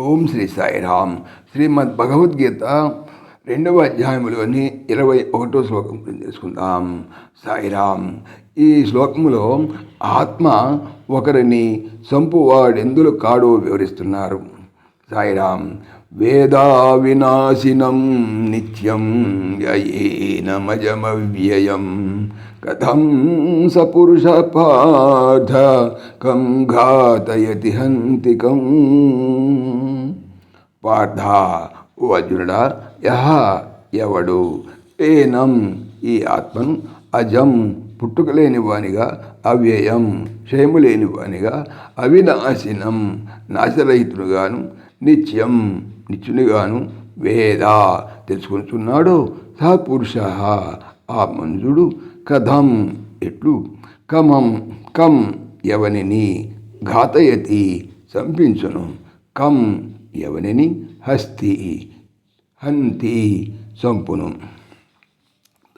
ఓం శ్రీ సాయిరామ్. శ్రీమద్ భగవద్గీత రెండవ అధ్యాయములోని ఇరవై ఒకటో శ్లోకం గురించి తెలుసుకుందాం. సాయిరామ్ ఈ శ్లోకములో ఆత్మ ఒకరిని చంపువాడెందులు కాడో వివరిస్తున్నారు. సాయిరామ్ వేదా వినాశినం నిత్యం యయేనమజమవ్యయం కథం సపురుష పాఠ కం ఘాతయతి హంతికం. పాఠ ఓ అర్జునుడా యహ ఎవడు? ఏనం ఈ ఆత్మను అజం పుట్టుకలేని వానిగా అవ్యయం క్షయము లేని వానిగా అవినాశినం నాశరహితుడుగాను నిత్యం నిత్యునిగాను వేద తెలుసుకుంటున్నాడు. స పురుష ఆ మంజుడు కథం ఎట్లు? కమం కం ఎవనిని ఘాతయతి చంపించును కం ఎవనిని హస్తి హంతి చంపును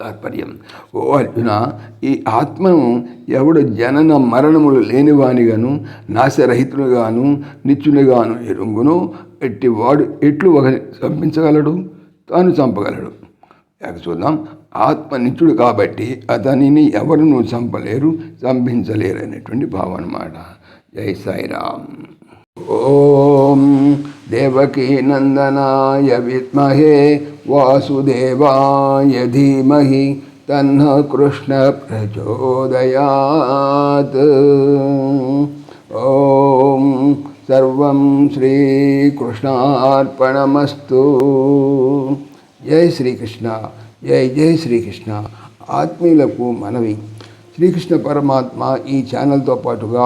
తాత్పర్యం. ఓ అర్జున ఈ ఆత్మను ఎవడు జనన మరణములు లేనివానిగాను నాశరహితునిగాను నిత్యునిగాను ఎరుంగును ఎట్టి వాడు ఎట్లు ఒకరి చంపించగలడు? తాను చంపగలడు. ఇక చూద్దాం. ఆత్మ నిత్యుడు కాబట్టి అతనిని ఎవరును చంపలేరు చంపించలేరు అనేటువంటి భావం అన్నమాట జై సాయిరామ్. ఓం దేవకీ నందనాయ విద్మహే వాసుదేవాయ ధీమహి తన్న కృష్ణ ప్రచోదయాత్ ఓం సర్వం శ్రీకృష్ణార్పణమస్తు జై శ్రీకృష్ణ జై జై శ్రీకృష్ణ ఆత్మీయులకు మనవి శ్రీకృష్ణ పరమాత్మ ఈ ఛానల్తో పాటుగా